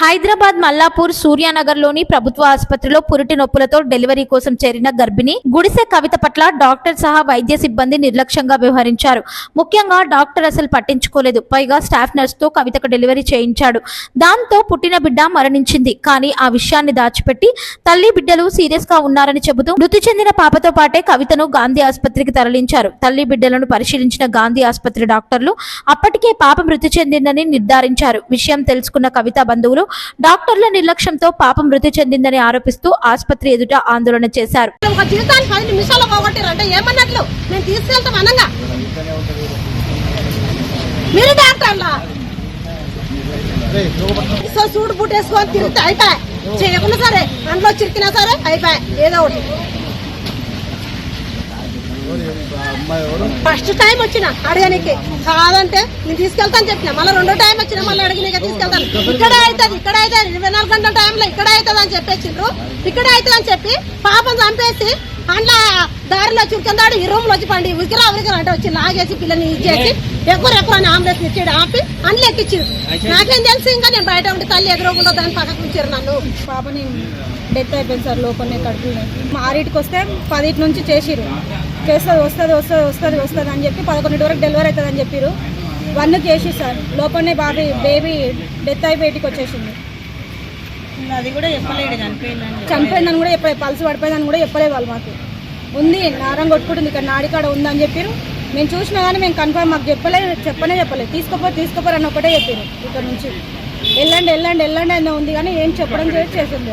హైదరాబాద్ మల్లాపూర్ సూర్యానగర్లోని ప్రభుత్వ ఆసుపత్రిలో పురిటి నొప్పులతో డెలివరీ కోసం చేరిన గర్భిణి గుడిసె కవిత పట్ల డాక్టర్ సహా వైద్య సిబ్బంది నిర్లక్ష్యంగా వ్యవహరించారు. ముఖ్యంగా డాక్టర్ అసలు పట్టించుకోలేదు. పైగా స్టాఫ్ నర్స్తో కవితకు డెలివరీ చేయించాడు. దాంతో పుట్టిన బిడ్డ మరణించింది. కానీ ఆ విషయాన్ని దాచిపెట్టి తల్లి బిడ్డలు సీరియస్గా ఉన్నారని చెబుతూ మృతి చెందిన పాపతో పాటే కవితను గాంధీ ఆసుపత్రికి తరలించారు. తల్లి బిడ్డలను పరిశీలించిన గాంధీ ఆసుపత్రి డాక్టర్లు అప్పటికే పాప మృతి చెందిందని నిర్ధారించారు. విషయం తెలుసుకున్న కవిత బంధువులు డాక్టర్ల నిర్లక్ష్యంతో పాప మృతి చెందిందని ఆరోపిస్తూ ఆసుపత్రి ఎదుట ఆందోళన చేశారు. ఒక జీవితాన్ని పది నిమిషాలు పోగొట్టారు అంటే ఏమన్నట్లు? మేము తీసుకెళ్తాం అనంగా. మీరు డాక్టర్లా? సో సూడు బూట్ వేసుకొని తిరిగితే అయిపోయి చేయకుండా సరే అందులో చిరికినా సరే అయిపోయి ఏదో ఒకటి. ఫస్ట్ టైం వచ్చిన అడగనికి. కాదంటే నేను తీసుకెళ్తాను చెప్పిన. మళ్ళీ రెండో టైం వచ్చిన మళ్ళీ అడిగినాక తీసుకెళ్తాను. ఇక్కడ అవుతుంది ఇక్కడ అవుతుంది. ఇరవై నాలుగు గంటల టైంలో ఇక్కడ అవుతుంది అని చెప్పేసిండ్రు. ఇక్కడ అవుతుంది అని చెప్పి పాపం చంపేసి అందులో దారిలో చురుకుందాడు ఈ రూమ్లో వచ్చి పండి ఉరికిరా ఉరికిరా అంటే వచ్చి లాగేసి పిల్లని ఇచ్చేసి ఎక్కువ ఎక్కువ అని అంబులెన్స్ ఇచ్చాడు ఆపి అందులో ఎక్కించారు నాకేం తెలుసు ఇంకా నేను బయట ఉండి తల్లి ఎదురుకుండా దాన్ని పక్కకు ఉంచారు నన్ను. పాపని డెత్ అయిపోయింది సార్ లోపలనే కడుపులో. ఆరింటికి వస్తే పదిటి నుంచి చేసిరు చేస్తుంది వస్తుంది వస్తుంది వస్తుంది వస్తుంది అని చెప్పి పదకొండింటి వరకు డెలివరీ అవుతుంది అని చెప్పారు వన్కి వేసి సార్. లోపలనే బాబీ బేబీ డెత్ అయి బయటికి వచ్చేసింది. అది కూడా చెప్పలేడు చనిపోయిందని కూడా చెప్పలేదు పల్స్ పడిపోయిందని కూడా చెప్పలేదు వాళ్ళు మాకు. ఉంది నారం కొట్టుకుంటుంది ఇక్కడ నాడికాడ ఉందని చెప్పారు మేము చూసినా కానీ మేము కన్ఫర్మ్ మాకు చెప్పలేదు చెప్పనే చెప్పలేదు. తీసుకోపో తీసుకోపోరు అని ఒకటే చెప్పారు ఇక్కడ నుంచి. వెళ్ళండి వెళ్ళండి వెళ్ళండి అని ఉంది కానీ ఏం చెప్పడం చేసి చేసింది